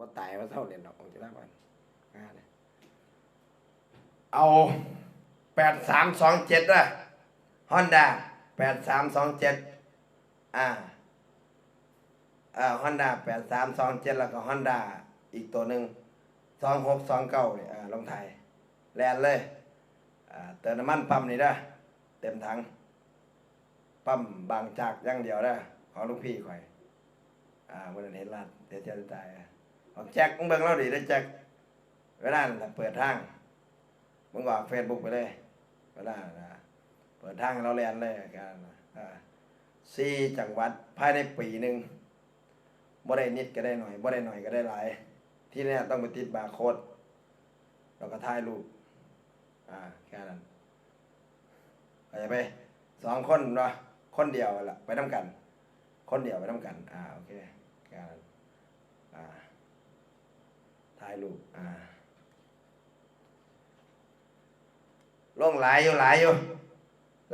ว่าตายว่าเท่าเรียนดอกของจะได้บ้านเอาแปดสามสองเจ็ดละฮอนด้าแปดสามสองเจ็ดอ่าอ่าฮอนด้าแปดสามสองเจ็ดแล้วก็ฮอนด้าอีกตัวหนึ่งสองหกสองเก้าเนี่ยลงไทยแลนเลยเติมน้ำมันปั๊มนี่ได้อเต็มถังปั๊มบางจากย่างเดียวได้ของลูกพี่ข่อยอ่าวันนั้นเห็นลาดเดี๋ยวจะตายอะ แจ็คมึงเบิ่งเราดิได้แจ็คเวลาน่ะเปิดทางมึงบอกเฟซบุ๊กไปเลยก็ได้นะเปิดทางให้เราเรียนเลยกันสี่จังหวัดภายในปีหนึ่งบ่ได้นิดก็ได้หน่อยบ่ได้หน่อยก็ได้หลาย ที่นี่ต้องไปติดบาร์โค้ดแล้วก็ถ่ายรูปอ่าแค่นั้นไปไปสองคนเนาะคนเดียวละไปน้ำกัน คนเดียวไปน้ำกัน อ่าโอเคแค่นั้นอ่าถ่ายรูปอ่าลงหลายอยู่หลายอยู่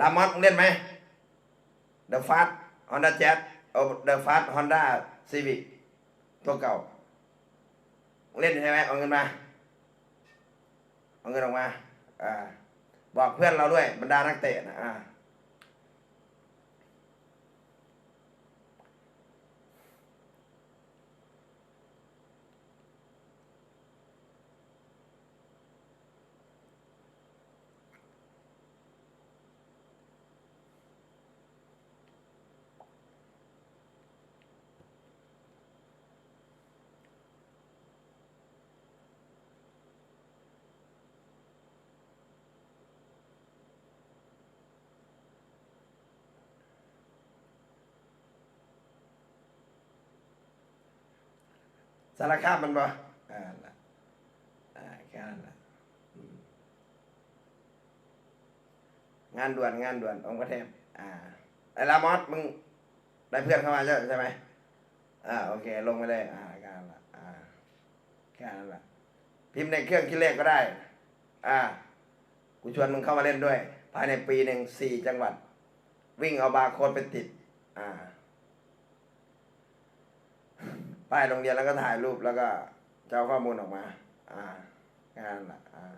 ลามอสมึงเล่นไหมเดอะฟาสฮอนด้าแจ๊สเอาเดอะฟาสฮอนด้าซีวิกตัวเก่าเล่นใช่ไหมเอาเงินมาเอาเงินออกมาอ่าบอกเพื่อนเราด้วยบรรดานักเตะนะอ่า สารคามมันบ่อ่าละอ่าแค่นั้นละงานด่วนงานด่วนองค์ประเทศอ่าไอ้ลามอสมึงได้เพื่อนเข้ามาเยอะใช่ไหมอ่าโอเค ลงไปเลยอ่าแค่นั้นละอ่าแค่นั้นละพิมพ์ในเครื่องคิดเลขก็ได้ อ่า กูชวนมึงเข้ามาเล่นด้วย ภายในปีหนึ่งสี่จังหวัด วิ่งเอาบาร์โค้ดไปติด อ่า ป้ายโรงเรียนแล้วก็ถ่ายรูปแล้วก็จะเอาข้อมูลออกมา อ่างานละอ่า